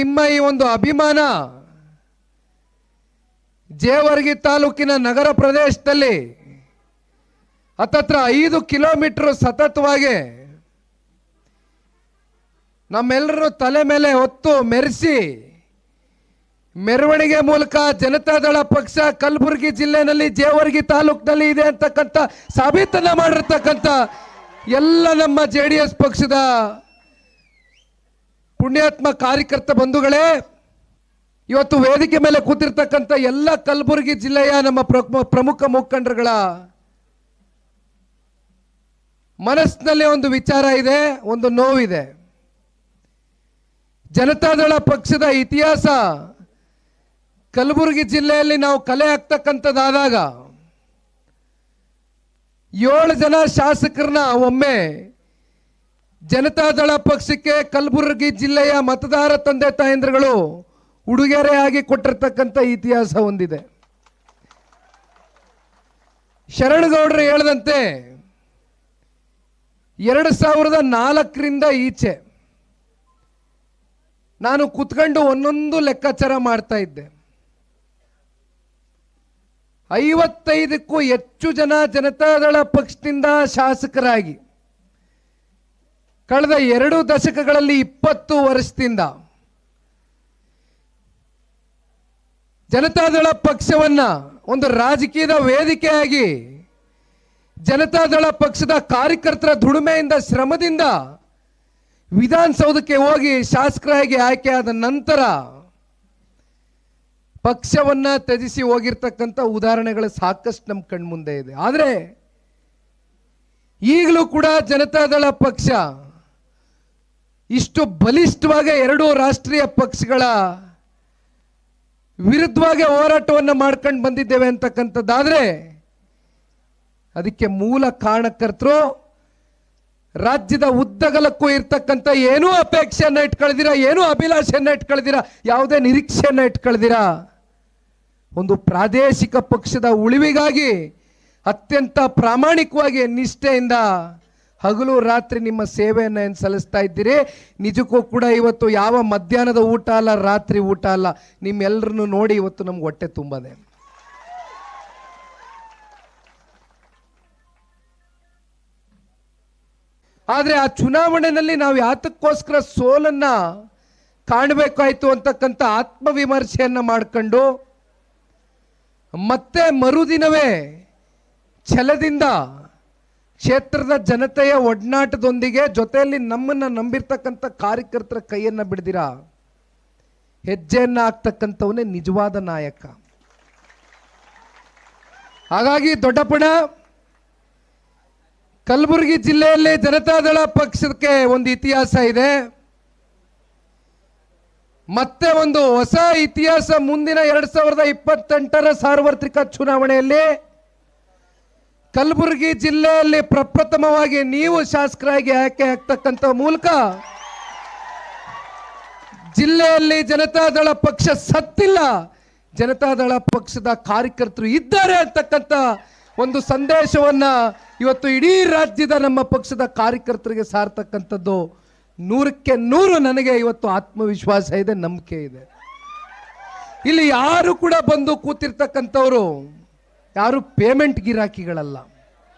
ನಿಮ್ಮ ಈ ಒಂದು ಅಭಿಮಾನ ಜೇವರ್ಗಿ ತಾಲೂಕಿನ ನಗರ ಪ್ರದೇಶದಲ್ಲಿ ಹತ್ತತ್ರ ಐದು ಕಿಲೋಮೀಟರ್ ಸತತವಾಗಿ ನಮ್ಮೆಲ್ಲರೂ ತಲೆ ಮೇಲೆ ಹೊತ್ತು ಮೆರೆಸಿ ಮೆರವಣಿಗೆ ಮೂಲಕ ಜನತಾದಳ ಪಕ್ಷ ಕಲಬುರಗಿ ಜಿಲ್ಲೆನಲ್ಲಿ ಜೇವರ್ಗಿ ತಾಲೂಕಿನಲ್ಲಿ ಇದೆ ಅಂತಕ್ಕಂಥ ಸಾಬೀತನ್ನ ಮಾಡಿರ್ತಕ್ಕಂಥ ಎಲ್ಲ ನಮ್ಮ ಜೆ ಪಕ್ಷದ ಪುಣ್ಯಾತ್ಮ ಕಾರ್ಯಕರ್ತ ಬಂಧುಗಳೇ, ಇವತ್ತು ವೇದಿಕೆ ಮೇಲೆ ಕೂತಿರ್ತಕ್ಕಂಥ ಎಲ್ಲ ಕಲಬುರಗಿ ಜಿಲ್ಲೆಯ ನಮ್ಮ ಪ್ರಮು- ಪ್ರಮುಖ ಮುಖಂಡರುಗಳ ಮನಸ್ಸಿನಲ್ಲಿ ಒಂದು ವಿಚಾರ ಇದೆ, ಒಂದು ನೋವಿದೆ. ಜನತಾದಳ ಪಕ್ಷದ ಇತಿಹಾಸ ಕಲಬುರಗಿ ಜಿಲ್ಲೆಯಲ್ಲಿ ನಾವು ಕಲೆ ಹಾಕ್ತಕ್ಕಂಥದ್ದಾದಾಗ, ಏಳು ಜನ ಶಾಸಕರನ್ನ ಒಮ್ಮೆ ಜನತಾದಳ ಪಕ್ಷಕ್ಕೆ ಕಲಬುರಗಿ ಜಿಲ್ಲೆಯ ಮತದಾರ ತಂದೆ ತಾಯಂದ್ರಗಳು ಉಡುಗೊರೆಯಾಗಿ ಕೊಟ್ಟಿರ್ತಕ್ಕಂಥ ಇತಿಹಾಸ ಹೊಂದಿದೆ ಶರಣಗೌಡರು ಹೇಳದಂತೆ ಎರಡು ಸಾವಿರದ ನಾಲ್ಕರಿಂದ ಈಚೆ ನಾನು ಕುತ್ಕೊಂಡು ಒಂದೊಂದು ಲೆಕ್ಕಾಚಾರ ಮಾಡ್ತಾ ಇದ್ದೆ. ಐವತ್ತೈದಕ್ಕೂ ಹೆಚ್ಚು ಜನ ಜನತಾದಳ ಪಕ್ಷದಿಂದ ಶಾಸಕರಾಗಿ ಕಳೆದ ಎರಡು ದಶಕಗಳಲ್ಲಿ ಇಪ್ಪತ್ತು ವರ್ಷದಿಂದ ಜನತಾದಳ ಪಕ್ಷವನ್ನ ಒಂದು ರಾಜಕೀಯದ ವೇದಿಕೆಯಾಗಿ ಜನತಾದಳ ಪಕ್ಷದ ಕಾರ್ಯಕರ್ತರ ದುಡಿಮೆಯಿಂದ, ಶ್ರಮದಿಂದ ವಿಧಾನಸೌಧಕ್ಕೆ ಹೋಗಿ ಶಾಸಕರಾಗಿ ಆಯ್ಕೆಯಾದ ನಂತರ ಪಕ್ಷವನ್ನ ತ್ಯಜಿಸಿ ಹೋಗಿರ್ತಕ್ಕಂಥ ಉದಾಹರಣೆಗಳು ಸಾಕಷ್ಟು ನಮ್ಮ ಕಣ್ಮುಂದೆ ಇದೆ. ಆದರೆ ಈಗಲೂ ಕೂಡ ಜನತಾದಳ ಪಕ್ಷ ಇಷ್ಟು ಬಲಿಷ್ಠವಾಗಿ ಎರಡು ರಾಷ್ಟ್ರೀಯ ಪಕ್ಷಗಳ ವಿರುದ್ಧವಾಗಿ ಹೋರಾಟವನ್ನು ಮಾಡ್ಕೊಂಡು ಬಂದಿದ್ದೇವೆ ಅಂತಕ್ಕಂಥದ್ದಾದರೆ ಅದಕ್ಕೆ ಮೂಲ ಕಾರಣಕರ್ತರು ರಾಜ್ಯದ ಉದ್ದಗಲಕ್ಕೂ ಇರ್ತಕ್ಕಂಥ ಏನೂ ಅಪೇಕ್ಷೆಯನ್ನು ಇಟ್ಕೊಳ್ದಿರ, ಏನೂ ಅಭಿಲಾಷೆಯನ್ನ ಇಟ್ಕೊಳ್ದಿರ, ಯಾವುದೇ ನಿರೀಕ್ಷೆಯನ್ನ ಇಟ್ಕೊಳ್ದಿರ. ಒಂದು ಪ್ರಾದೇಶಿಕ ಪಕ್ಷದ ಉಳಿವಿಗಾಗಿ ಅತ್ಯಂತ ಪ್ರಾಮಾಣಿಕವಾಗಿ ನಿಷ್ಠೆಯಿಂದ ಹಗಲು ರಾತ್ರಿ ನಿಮ್ಮ ಸೇವೆಯನ್ನು ಏನು ಸಲ್ಲಿಸ್ತಾ ಇದ್ದೀರಿ? ನಿಜಕ್ಕೂ ಕೂಡ ಇವತ್ತು ಯಾವ ಮಧ್ಯಾಹ್ನದ ಊಟ ಅಲ್ಲ, ರಾತ್ರಿ ಊಟ ಅಲ್ಲ ನಿಮ್ಮೆಲ್ಲರನ್ನು ನೋಡಿ ಇವತ್ತು ನಮ್ಗೆ ಹೊಟ್ಟೆ ತುಂಬದೆ. ಆದರೆ ಆ ಚುನಾವಣೆಯಲ್ಲಿ ನಾವು ಯಾತಕ್ಕೋಸ್ಕರ ಸೋಲನ್ನ ಕಾಣಬೇಕಾಯ್ತು ಅಂತಕ್ಕಂಥ ಆತ್ಮವಿಮರ್ಶೆಯನ್ನ ಮಾಡ್ಕೊಂಡು ಮತ್ತೆ ಮರುದಿನವೇ ಛಲದಿಂದ ಕ್ಷೇತ್ರದ ಜನತೆಯ ಒಡನಾಟದೊಂದಿಗೆ ಜೊತೆಯಲ್ಲಿ ನಮ್ಮನ್ನು ನಂಬಿರ್ತಕ್ಕಂಥ ಕಾರ್ಯಕರ್ತರ ಕೈಯನ್ನು ಬಿಡ್ದಿರಾ? ಹೆಜ್ಜೆಯನ್ನು ಹಾಕ್ತಕ್ಕಂಥವನೇ ನಿಜವಾದ ನಾಯಕ. ಹಾಗಾಗಿ ದೊಡ್ಡಪ್ಪಣ ಕಲಬುರಗಿ ಜಿಲ್ಲೆಯಲ್ಲಿ ಜನತಾದಳ ಪಕ್ಷಕ್ಕೆ ಒಂದು ಇತಿಹಾಸ ಇದೆ. ಮತ್ತೆ ಒಂದು ಹೊಸ ಇತಿಹಾಸ ಮುಂದಿನ ಎರಡ್ ಸಾವಿರದ ಇಪ್ಪತ್ತೆಂಟರ ಸಾರ್ವತ್ರಿಕ ಚುನಾವಣೆಯಲ್ಲಿ ಕಲಬುರಗಿ ಜಿಲ್ಲೆಯಲ್ಲಿ ಪ್ರಪ್ರಥಮವಾಗಿ ನೀವು ಶಾಸಕರಾಗಿ ಆಯ್ಕೆ ಆಗ್ತಕ್ಕಂಥ ಮೂಲಕ ಜಿಲ್ಲೆಯಲ್ಲಿ ಜನತಾದಳ ಪಕ್ಷ ಸತ್ತಿಲ್ಲ. ಜನತಾದಳ ಪಕ್ಷದ ಕಾರ್ಯಕರ್ತರು ಇದ್ದಾರೆ ಅಂತಕ್ಕಂಥ ಒಂದು ಸಂದೇಶವನ್ನ ಇವತ್ತು ಇಡೀ ರಾಜ್ಯದ ನಮ್ಮ ಪಕ್ಷದ ಕಾರ್ಯಕರ್ತರಿಗೆ ಸಾರ್ತಕ್ಕಂಥದ್ದು ನೂರಕ್ಕೆ ನೂರು ನನಗೆ ಇವತ್ತು ಆತ್ಮವಿಶ್ವಾಸ ಇದೆ, ನಂಬಿಕೆ ಇದೆ. ಇಲ್ಲಿ ಯಾರು ಕೂಡ ಬಂದು ಕೂತಿರ್ತಕ್ಕಂಥವ್ರು ಯಾರು ಪೇಮೆಂಟ್ ಗಿರಾಕಿಗಳಲ್ಲ.